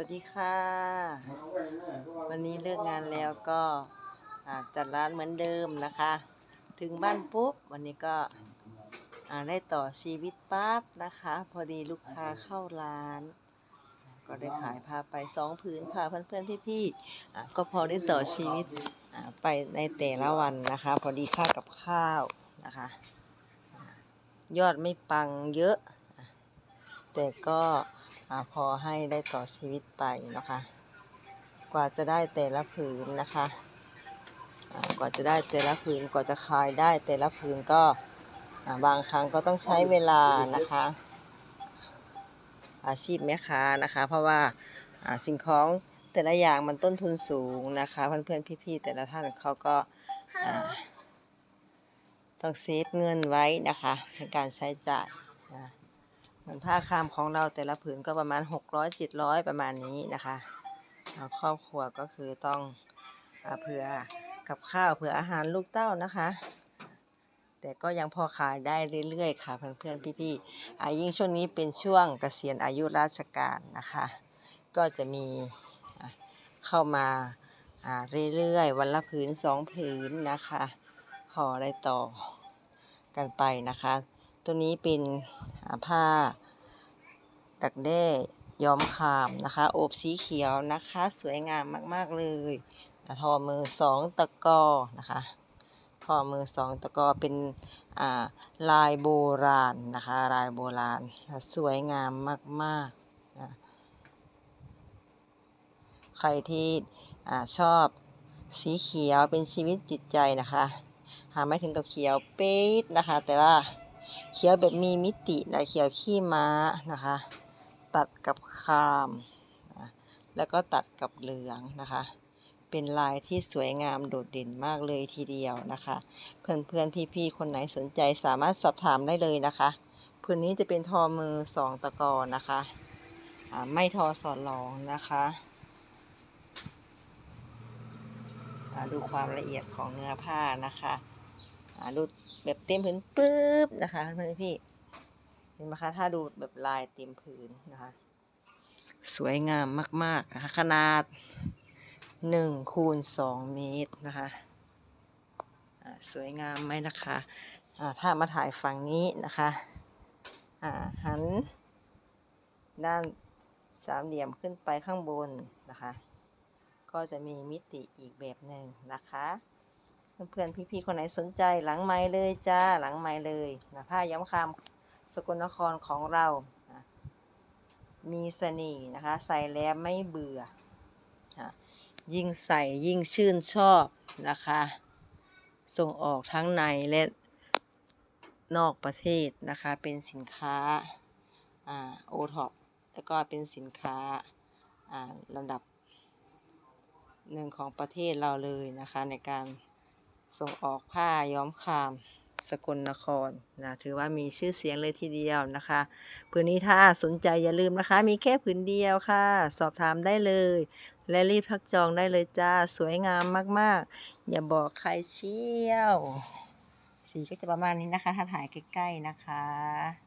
วัสดีค่ะ วันนี้เลิกงานแล้วก็อ่าจัดร้านเหมือนเดิมนะคะ ถึงบ้านปุ๊บ วันนี้ก็อ่าได้ต่อชีวิตปั๊บนะคะ พอดีลูกค้าเข้าร้าน ก็ได้ขายพาไปสองผืนค่ะเพื่อนๆพี่ๆอ่าก็พอได้ต่อชีวิตอ่าไปในแต่ละวันนะคะ พอดีค่ากับข้าวนะคะอ่ายอดไม่ปังเยอะอะแต่ก็ อพอให้ได้ต่อชีวิตไปนะคะ กว่าจะได้แต่ละผืนนะคะกว่าจะได้แต่ละผืนกว่าจะขายได้แต่ละผืนก็บางครั้งก็ต้องใช้เวลานะคะ อาชีพแม่ค้านะคะ เพราะว่าสิ่งของแต่ละอย่างมันต้นทุนสูงนะคะเพื่อนๆพี่ๆแต่ละท่านเขาก็ต้องเซฟเงินไว้นะคะในการใช้จ่ายนะ เหมือนผ้าคามของเราแต่ละผืนก็ประมาณ 600 700 ประมาณนี้นะคะครอบครัวก็คือต้องอเผื่อกับข้าวเผื่ออาหารลูกเต้านะคะ แต่ก็ยังพอขายได้เรื่อยๆค่ะเพื่อนๆพี่ๆอยิ่งช่วงนี้เป็นช่วงเกษียณอายุราชการนะคะ ก็จะมีเข้ามาเรื่อยๆ วันละผืนสองผืนนะคะห่ออะได้ต่อกันไปนะคะ ตัวนี้เป็นผ้าดักแด้ย้อมคามนะคะ โอบสีเขียวนะคะ สวยงามมาก ๆ เลยทอมือสองตะกอนะคะทอมือสองตะกอเป็นาลายโบราณนะคะ ลายโบราณ สวยงามมากๆนะใครที่อชอบสีเขียวเป็นชีวิตจิตใจนะคะ หาไม่ถึงกับเขียวปี๊ดนะคะ แต่ว่า เขียวแบบมีมิตินะเขียวขี้ม้านะคะ ตัดกับครามนะแล้วก็ตัดกับเหลืองนะคะ เป็นลายที่สวยงามโดดเด่นมากเลยทีเดียวนะคะ เพื่อนเพื่อนพี่พี่ๆคนไหนสนใจสามารถสอบถามได้เลยนะคะผืนนี้จะเป็นทอมือสองตะกอนนะคะไม่ทอสอดรองนะคะดูความละเอียดของเนื้อผ้านะคะ ดูแบบเต็มผืนปุ๊บนะคะเพื่อนพี่เห็นไหมคะถ้าดูแบบลายเต็มผืนนะคะ สวยงามมากๆนะคะขนาดหนึ่งคูณสองเมตรนะคะสวยงามไหมนะคะถ้ามาถ่ายฝั่งนี้นะคะหันด้านสามเหลี่ยมขึ้นไปข้างบนนะคะ ก็จะมีมิติอีกแบบหนึ่งนะคะ เพื่อนๆพี่ๆคนไหนสนใจหลังไม้เลยจ้าหลังไม้เลยนะผ้าย้ำคำสกลนครของเรานะมีเสน่ห์นะคะ ใส่แล้วไม่เบื่อนะยิ่งใส่ยิ่งชื่นชอบนะคะ ส่งออกทั้งในและนอกประเทศนะคะ เป็นสินค้าโอท็อปแล้วก็เป็นสินค้าอ่าลำดับหนึ่งของประเทศเราเลยนะคะในการ ส่งออกผ้าย้อมคามสกลนครนะถือว่ามีชื่อเสียงเลยทีเดียวนะคะผืนนี้ถ้าสนใจอย่าลืมนะคะ มีแค่ผืนเดียวค่ะ สอบถามได้เลย และรีบทักจองได้เลยจ้า สวยงามมากๆ อย่าบอกใครเชี่ยว สีก็จะประมาณนี้นะคะ ถ้าถ่ายใกล้ๆนะคะ